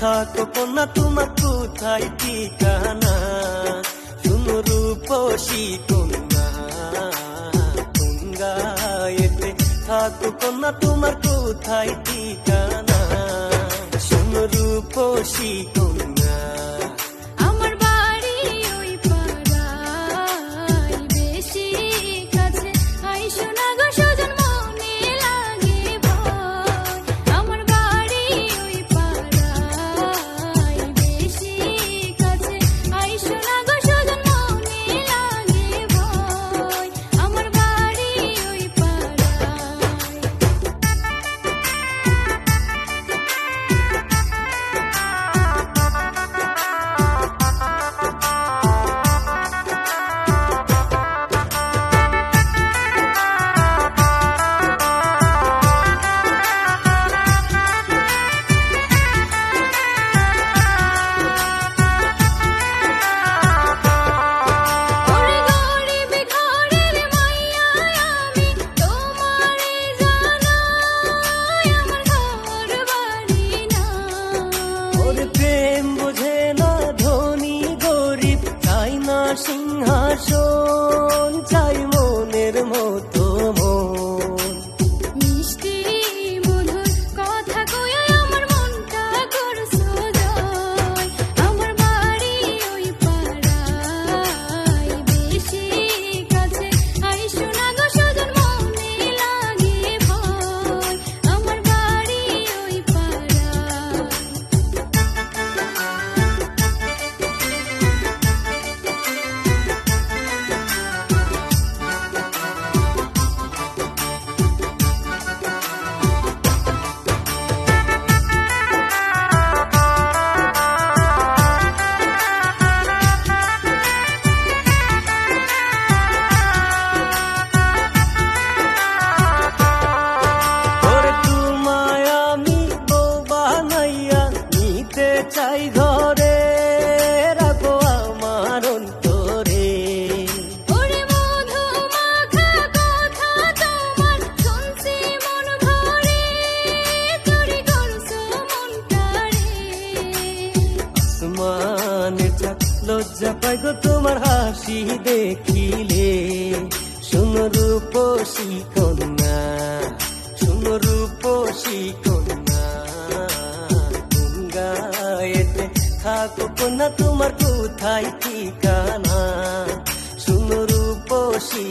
থাকো না তোমার কোথায় ঠিকানা শুনো রূপসী কন্যা গঙ্গায়েতে থাকো না তোমার কোথায় ঠিকানা শুনো রূপসী কন্যা so চাই ঘরে রাখো আমার অন্তরে। আসমানে চাক লজ্জা পাই গো তোমার হাসি দেখিলে। শুনো রূপসী কন্যা শুনো শিখ কন্যা তোমার কোথায় ঠিকানা? শুনো রূপসী